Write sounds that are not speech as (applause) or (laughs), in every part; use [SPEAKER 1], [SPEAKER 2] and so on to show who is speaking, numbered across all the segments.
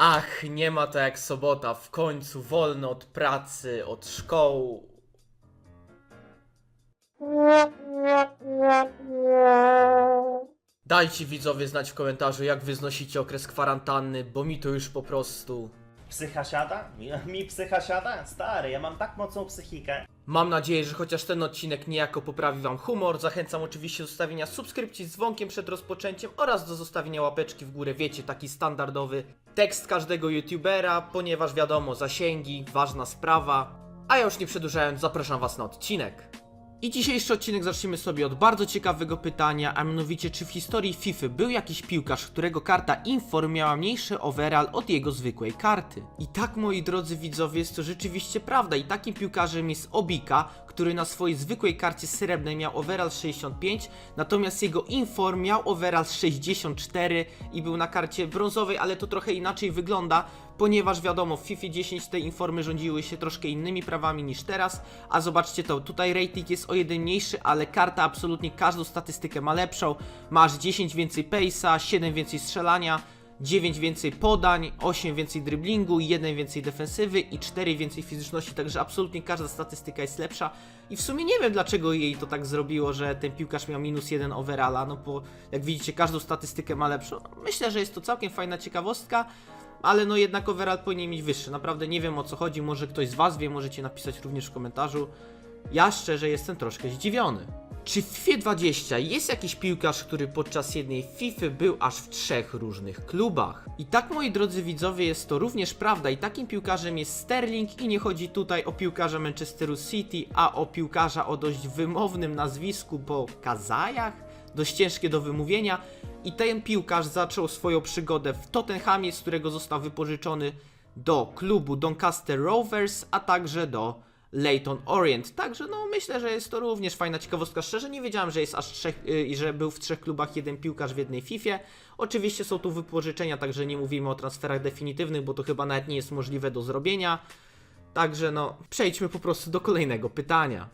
[SPEAKER 1] Ach, nie ma to jak sobota, w końcu wolno od pracy, od szkoły. Dajcie widzowie znać w komentarzu, jak wy znosicie okres kwarantanny, bo mi to już po prostu...
[SPEAKER 2] Psycha siada? Mi, mi psycha siada? Stary, ja mam tak mocną psychikę.
[SPEAKER 1] Mam nadzieję, że chociaż ten odcinek niejako poprawi wam humor. Zachęcam oczywiście do zostawienia subskrypcji z dzwonkiem przed rozpoczęciem oraz do zostawienia łapeczki w górę. Wiecie, taki standardowy tekst każdego youtubera, ponieważ wiadomo, zasięgi, ważna sprawa. A ja już nie przedłużając, zapraszam was na odcinek. I dzisiejszy odcinek zaczniemy sobie od bardzo ciekawego pytania, a mianowicie czy w historii FIFA był jakiś piłkarz, którego karta Inform miała mniejszy overall od jego zwykłej karty? I tak moi drodzy widzowie jest to rzeczywiście prawda i takim piłkarzem jest Obika, który na swojej zwykłej karcie srebrnej miał overall 65, natomiast jego Inform miał overall 64 i był na karcie brązowej, ale to trochę inaczej wygląda, ponieważ wiadomo, w FIFA 10 te informy rządziły się troszkę innymi prawami niż teraz, a zobaczcie to, tutaj rating jest o jeden mniejszy, ale karta absolutnie każdą statystykę ma lepszą, masz 10 więcej pace'a, 7 więcej strzelania, 9 więcej podań, 8 więcej driblingu, 1 więcej defensywy i 4 więcej fizyczności, także absolutnie każda statystyka jest lepsza. I w sumie nie wiem dlaczego jej to tak zrobiło, że ten piłkarz miał minus 1 overalla, no bo jak widzicie każdą statystykę ma lepszą. Myślę, że jest to całkiem fajna ciekawostka, ale no jednak overall powinien mieć wyższy. Naprawdę nie wiem o co chodzi, może ktoś z was wie, możecie napisać również w komentarzu. Ja szczerze jestem troszkę zdziwiony. Czy w FIFA 20 jest jakiś piłkarz, który podczas jednej FIFA był aż w trzech różnych klubach? I tak moi drodzy widzowie jest to również prawda i takim piłkarzem jest Sterling i nie chodzi tutaj o piłkarza Manchesteru City, a o piłkarza o dość wymownym nazwisku po Kazajach, dość ciężkie do wymówienia i ten piłkarz zaczął swoją przygodę w Tottenhamie, z którego został wypożyczony do klubu Doncaster Rovers, a także do Leyton Orient. Także no myślę, że jest to również fajna ciekawostka. Szczerze nie wiedziałem, że jest aż trzech, y, i że był w trzech klubach jeden piłkarz w jednej FIFA. Oczywiście są tu wypożyczenia, także nie mówimy o transferach definitywnych, bo to chyba nawet nie jest możliwe do zrobienia. Także no, przejdźmy po prostu do kolejnego pytania.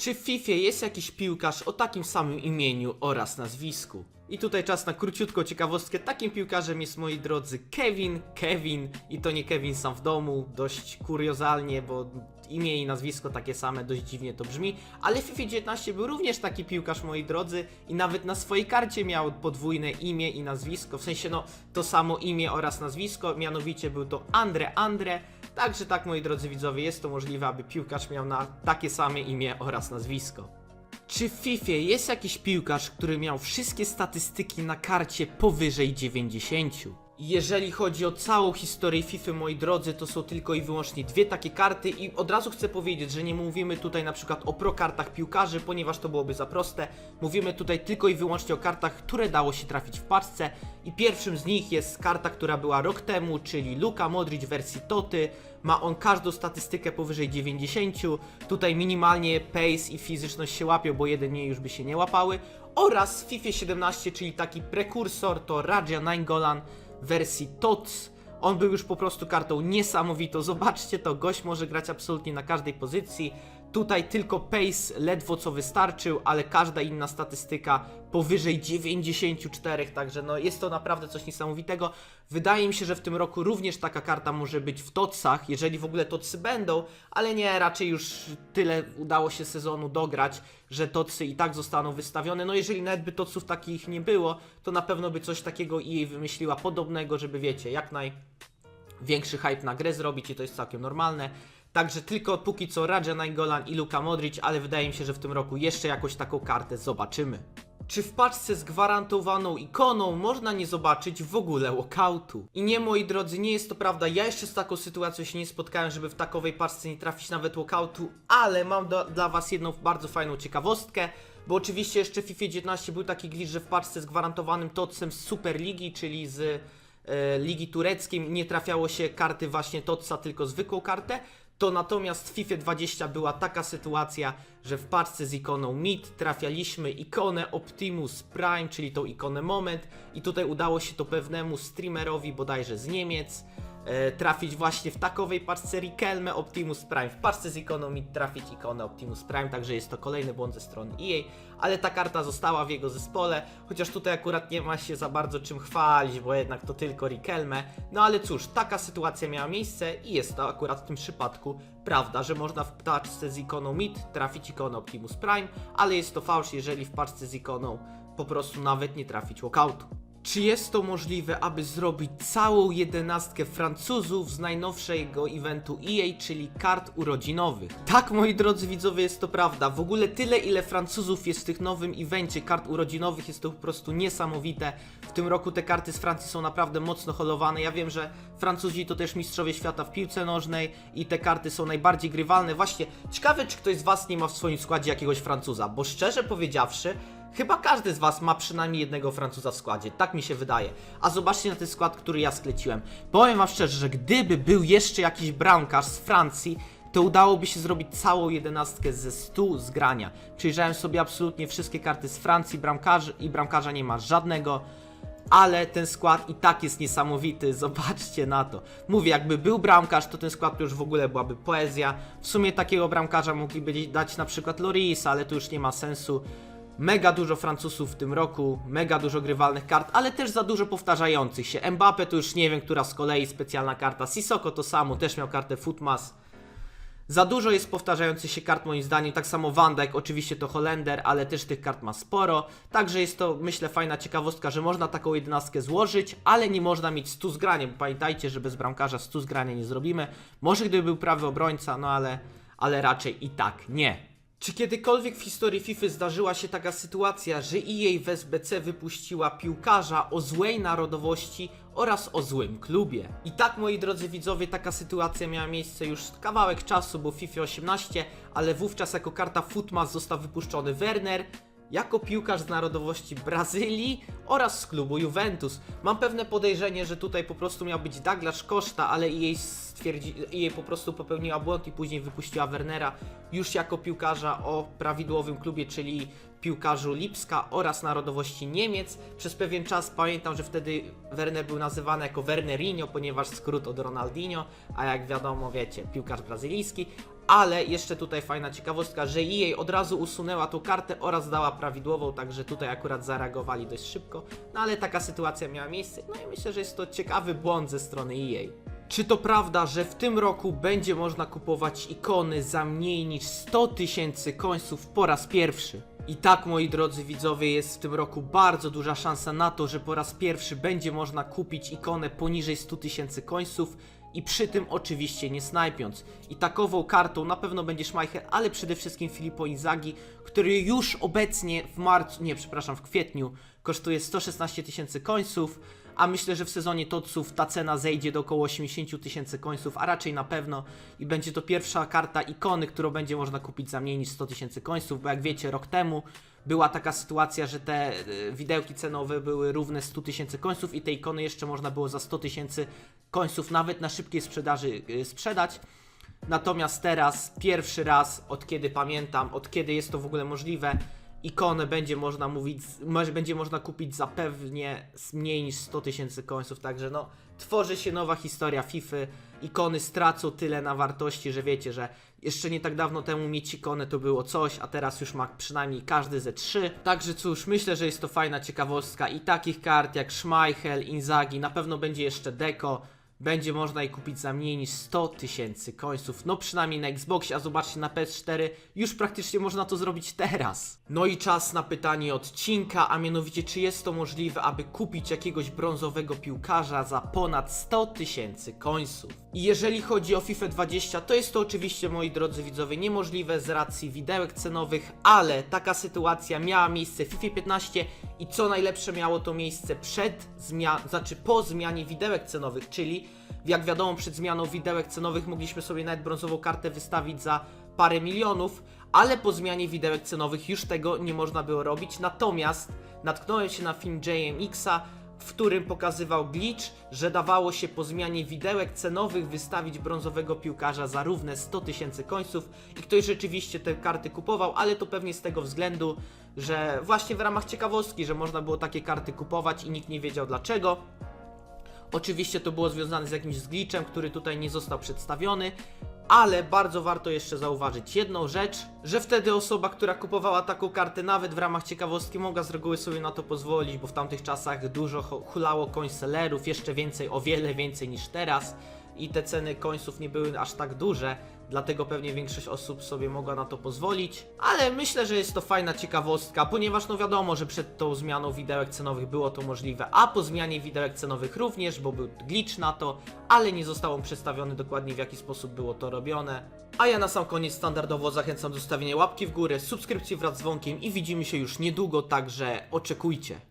[SPEAKER 1] Czy w FIFA jest jakiś piłkarz o takim samym imieniu oraz nazwisku? I tutaj czas na króciutką ciekawostkę. Takim piłkarzem jest, moi drodzy, Kevin. Kevin. I to nie Kevin sam w domu. Dość kuriozalnie, bo imię i nazwisko takie same, dość dziwnie to brzmi. Ale w FIFA 19 był również taki piłkarz, moi drodzy. I nawet na swojej karcie miał podwójne imię i nazwisko. W sensie, no, to samo imię oraz nazwisko. Mianowicie był to Andre Andre. Także tak, moi drodzy widzowie, jest to możliwe, aby piłkarz miał na takie same imię oraz nazwisko. Czy w FIFA jest jakiś piłkarz, który miał wszystkie statystyki na karcie powyżej 90? Jeżeli chodzi o całą historię FIFA, moi drodzy, to są tylko i wyłącznie dwie takie karty i od razu chcę powiedzieć, że nie mówimy tutaj na przykład o pro kartach piłkarzy, ponieważ to byłoby za proste. Mówimy tutaj tylko i wyłącznie o kartach, które dało się trafić w paczce i pierwszym z nich jest karta, która była rok temu, czyli Luka Modric wersji Toty. Ma on każdą statystykę powyżej 90. Tutaj minimalnie pace i fizyczność się łapią, bo jedynie już by się nie łapały. Oraz w FIFA 17, czyli taki prekursor, to Raja Nainggolan wersji TOTS. On był już po prostu kartą niesamowitą. Zobaczcie to, gość może grać absolutnie na każdej pozycji. Tutaj tylko pace ledwo co wystarczył, ale każda inna statystyka powyżej 94, także no jest to naprawdę coś niesamowitego. Wydaje mi się, że w tym roku również taka karta może być w TOTSach, jeżeli w ogóle TOTSy będą, ale nie, raczej już tyle udało się sezonu dograć, że TOTSy i tak zostaną wystawione. No jeżeli nawet by TOTSów takich nie było, to na pewno by coś takiego EA wymyśliła podobnego, żeby wiecie, jak naj większy hype na grę zrobić i to jest całkiem normalne. Także tylko póki co Raja Nainggolan i Luka Modric, ale wydaje mi się, że w tym roku jeszcze jakąś taką kartę zobaczymy. Czy w paczce z gwarantowaną ikoną można nie zobaczyć w ogóle walkoutu? I nie, moi drodzy, nie jest to prawda. Ja jeszcze z taką sytuacją się nie spotkałem, żeby w takowej paczce nie trafić nawet walkoutu, ale mam do, dla Was jedną bardzo fajną ciekawostkę. Bo oczywiście jeszcze w FIFA 19 był taki glitch, że w paczce z gwarantowanym totsem z Superligi, czyli z e, Ligi Tureckiej nie trafiało się karty właśnie Totsa, tylko zwykłą kartę. To natomiast w FIFA 20 była taka sytuacja, że w paczce z ikoną Mid trafialiśmy ikonę Optimus Prime, czyli tą ikonę Moment. I tutaj udało się to pewnemu streamerowi bodajże z Niemiec trafić właśnie w takowej paczce Rikelme Optimus Prime. W paczce z ikoną mi trafić ikonę Optimus Prime, także jest to kolejny błąd ze strony EA, ale ta karta została w jego zespole, chociaż tutaj akurat nie ma się za bardzo czym chwalić, bo jednak to tylko Rikelme. No ale cóż, taka sytuacja miała miejsce i jest to akurat w tym przypadku prawda, że można w paczce z ikoną MIT trafić ikonę Optimus Prime, ale jest to fałsz, jeżeli w paczce z ikoną po prostu nawet nie trafić walkoutu. Czy jest to możliwe, aby zrobić całą jedenastkę Francuzów z najnowszego eventu EA, czyli kart urodzinowych? Tak, moi drodzy widzowie, jest to prawda. W ogóle tyle, ile Francuzów jest w tych nowym evencie kart urodzinowych, jest to po prostu niesamowite. W tym roku te karty z Francji są naprawdę mocno holowane. Ja wiem, że Francuzi to też mistrzowie świata w piłce nożnej i te karty są najbardziej grywalne. Właśnie, ciekawe, czy ktoś z Was nie ma w swoim składzie jakiegoś Francuza, bo szczerze powiedziawszy, Chyba każdy z Was ma przynajmniej jednego Francuza w składzie, tak mi się wydaje. A zobaczcie na ten skład, który ja skleciłem. Powiem Wam szczerze, że gdyby był jeszcze jakiś bramkarz z Francji, to udałoby się zrobić całą jedenastkę ze 100 zgrania. Przejrzałem sobie absolutnie wszystkie karty z Francji, bramkarzy i bramkarza nie ma żadnego. Ale ten skład i tak jest niesamowity, (laughs) zobaczcie na to. Mówię, jakby był bramkarz, to ten skład to już w ogóle byłaby poezja. W sumie takiego bramkarza mogliby dać na przykład Lorisa, ale to już nie ma sensu. Mega dużo Francuzów w tym roku, mega dużo grywalnych kart, ale też za dużo powtarzających się. Mbappe to już nie wiem, która z kolei specjalna karta. Sissoko to samo, też miał kartę Footmas. Za dużo jest powtarzających się kart moim zdaniem, tak samo Van Dijk, oczywiście to Holender, ale też tych kart ma sporo, także jest to myślę fajna ciekawostka, że można taką jedenastkę złożyć, ale nie można mieć 100 zgrania, pamiętajcie, że bez bramkarza 100 zgrania nie zrobimy, może gdyby był prawy obrońca, no ale, ale raczej i tak nie. Czy kiedykolwiek w historii FIFA zdarzyła się taka sytuacja, że EA w SBC wypuściła piłkarza o złej narodowości oraz o złym klubie? I tak, moi drodzy widzowie, taka sytuacja miała miejsce już kawałek czasu, bo FIFA 18, ale wówczas jako karta Footmas został wypuszczony Werner, jako piłkarz z narodowości Brazylii oraz z klubu Juventus. Mam pewne podejrzenie, że tutaj po prostu miał być Douglas Costa, ale jej stwierdzi, jej po prostu popełniła błąd i później wypuściła Wernera już jako piłkarza o prawidłowym klubie, czyli piłkarzu Lipska oraz narodowości Niemiec. Przez pewien czas pamiętam, że wtedy Werner był nazywany jako Wernerinho, ponieważ skrót od Ronaldinho, a jak wiadomo, wiecie, piłkarz brazylijski. Ale jeszcze tutaj fajna ciekawostka, że EA od razu usunęła tą kartę oraz dała prawidłową, także tutaj akurat zareagowali dość szybko. No ale taka sytuacja miała miejsce, no i myślę, że jest to ciekawy błąd ze strony EA. Czy to prawda, że w tym roku będzie można kupować ikony za mniej niż 100 tysięcy końców po raz pierwszy? I tak, moi drodzy widzowie, jest w tym roku bardzo duża szansa na to, że po raz pierwszy będzie można kupić ikonę poniżej 100 tysięcy końców i przy tym oczywiście nie snajpiąc. I takową kartą na pewno będzie Schmeichel, ale przede wszystkim Filippo Inzaghi, który już obecnie w marcu, nie przepraszam, w kwietniu kosztuje 116 tysięcy końców, a myślę, że w sezonie Totsów ta cena zejdzie do około 80 tysięcy końców, a raczej na pewno i będzie to pierwsza karta ikony, którą będzie można kupić za mniej niż 100 tysięcy końców, bo jak wiecie, rok temu była taka sytuacja, że te y, widełki cenowe były równe 100 tysięcy końców i te ikony jeszcze można było za 100 tysięcy końców nawet na szybkiej sprzedaży y, sprzedać. Natomiast teraz pierwszy raz, od kiedy pamiętam, od kiedy jest to w ogóle możliwe, ikonę będzie można mówić, będzie można kupić za pewnie z mniej niż 100 tysięcy końców, także no, tworzy się nowa historia FIFA, ikony stracą tyle na wartości, że wiecie, że jeszcze nie tak dawno temu mieć ikonę to było coś, a teraz już ma przynajmniej każdy ze trzy. Także cóż, myślę, że jest to fajna ciekawostka i takich kart jak Schmeichel, Inzaghi, na pewno będzie jeszcze Deco, będzie można je kupić za mniej niż 100 tysięcy końców. No przynajmniej na Xboxie, a zobaczcie na PS4 już praktycznie można to zrobić teraz. No i czas na pytanie odcinka, a mianowicie czy jest to możliwe, aby kupić jakiegoś brązowego piłkarza za ponad 100 tysięcy końców. I jeżeli chodzi o FIFA 20, to jest to oczywiście, moi drodzy widzowie, niemożliwe z racji widełek cenowych, ale taka sytuacja miała miejsce w FIFA 15 i co najlepsze miało to miejsce przed zmianą, znaczy po zmianie widełek cenowych, czyli jak wiadomo przed zmianą widełek cenowych mogliśmy sobie nawet brązową kartę wystawić za parę milionów, ale po zmianie widełek cenowych już tego nie można było robić, natomiast natknąłem się na film JMX-a, w którym pokazywał glitch, że dawało się po zmianie widełek cenowych wystawić brązowego piłkarza za równe 100 tysięcy końców i ktoś rzeczywiście te karty kupował, ale to pewnie z tego względu, że właśnie w ramach ciekawostki, że można było takie karty kupować i nikt nie wiedział dlaczego. Oczywiście to było związane z jakimś glitchem, który tutaj nie został przedstawiony, ale bardzo warto jeszcze zauważyć jedną rzecz, że wtedy osoba, która kupowała taką kartę nawet w ramach ciekawostki mogła z reguły sobie na to pozwolić, bo w tamtych czasach dużo hulało coinsellerów, jeszcze więcej, o wiele więcej niż teraz i te ceny końców nie były aż tak duże, dlatego pewnie większość osób sobie mogła na to pozwolić, ale myślę, że jest to fajna ciekawostka, ponieważ no wiadomo, że przed tą zmianą widełek cenowych było to możliwe, a po zmianie widełek cenowych również, bo był glitch na to, ale nie zostało przedstawione dokładnie w jaki sposób było to robione. A ja na sam koniec standardowo zachęcam do zostawienia łapki w górę, subskrypcji wraz z dzwonkiem i widzimy się już niedługo, także oczekujcie.